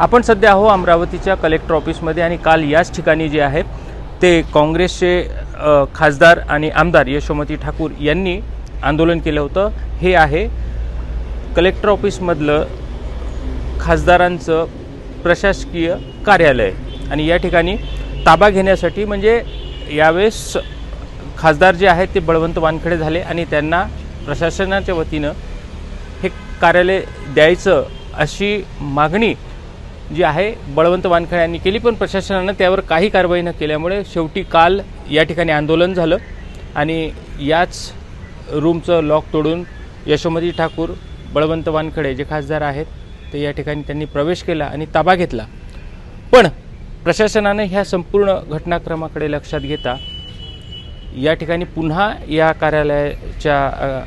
आपण सध्या आहो अमरावतीच्या कलेक्टर ऑफिसमध्ये आणि काल याच ठिकाणी जे आहे ते काँग्रेसचे खासदार आणि आमदार यशोमती ठाकूर यांनी आंदोलन केलं होतं. हे आहे कलेक्टर ऑफिसमधलं खासदारांचं प्रशासकीय कार्यालय. आणि या ठिकाणी ताबा घेण्यासाठी म्हणजे यावेळेस खासदार जे आहेत ते बळवंत वानखडे झाले आणि त्यांना प्रशासनाच्या वतीनं हे कार्यालय द्यायचं अशी मागणी जी आहे बळवंत वानखळे यांनी केली पण प्रशासनानं त्यावर काही कारवाई न केल्यामुळे शेवटी काल या ठिकाणी आंदोलन झालं. आणि याच रूमचं लॉक तोडून यशोमती ठाकूर बळवंत वानखडे जे खासदार आहेत ते या ठिकाणी त्यांनी प्रवेश केला आणि ताबा घेतला. पण प्रशासनानं ह्या संपूर्ण घटनाक्रमाकडे लक्षात घेता या ठिकाणी पुन्हा या कार्यालयाच्या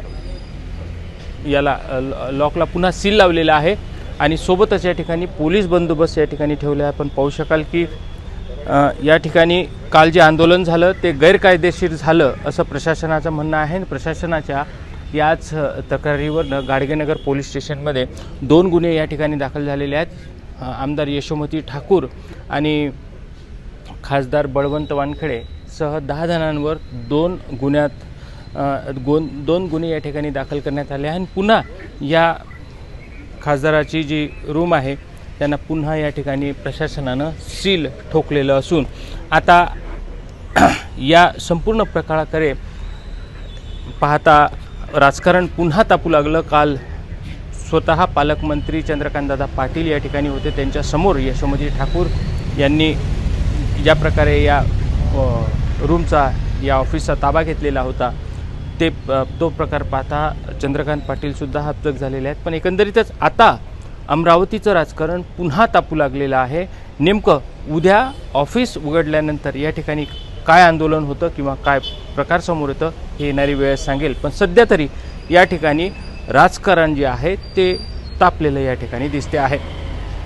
याला ल- लॉकला पुन्हा सील लावलेला आहे. आणि सोबतच या ठिकाणी पोलीस बंदोबस्त या ठिकाणी ठेवला आहे. आपण पाहू शकाल की या ठिकाणी काल जे आंदोलन झालं ते गैरकायदेशीर झालं असं प्रशासनाचं म्हणणं आहे. आणि प्रशासनाच्या याच तक्रारीवर तक्रारीवरनं गाडगेनगर पोलीस स्टेशनमध्ये दोन गुन्हे या ठिकाणी दाखल झालेले आहेत. आमदार यशोमती ठाकूर आणि खासदार बळवंत वानखेडे सह दहा जणांवर दोन गुन्ह्यात गोन दोन गुन्हे या ठिकाणी दाखल करण्यात आले आहे आणि पुन्हा या खासदाराची जी रूम आहे त्यांना पुन्हा या ठिकाणी प्रशासनानं सील ठोकलेलं असून आता या संपूर्ण प्रकाराकडे पाहता राजकारण पुन्हा तापू लागलं. काल स्वतः पालकमंत्री चंद्रकांतदादा पाटील या ठिकाणी होते. त्यांच्यासमोर यशोमती ठाकूर यांनी ज्या प्रकारे या रूमचा या ऑफिसचा ताबा घेतलेला होता ते तो प्रकार पाहता चंद्रकांत पाटीलसुद्धा हातक झालेले आहेत. पण एकंदरीतच आता अमरावतीचं राजकारण पुन्हा तापू लागलेलं आहे. नेमकं उद्या ऑफिस उघडल्यानंतर या ठिकाणी काय आंदोलन होतं किंवा काय प्रकार समोर येतं हे येणारी वेळ सांगेल. पण सध्या तरी या ठिकाणी राजकारण जे आहे ते तापलेलं या ठिकाणी दिसते आहे.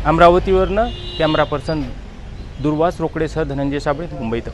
अमरावतीवरनं कॅमेरा पर्सन दुर्वास रोकडेसह धनंजय साबळे मुंबईत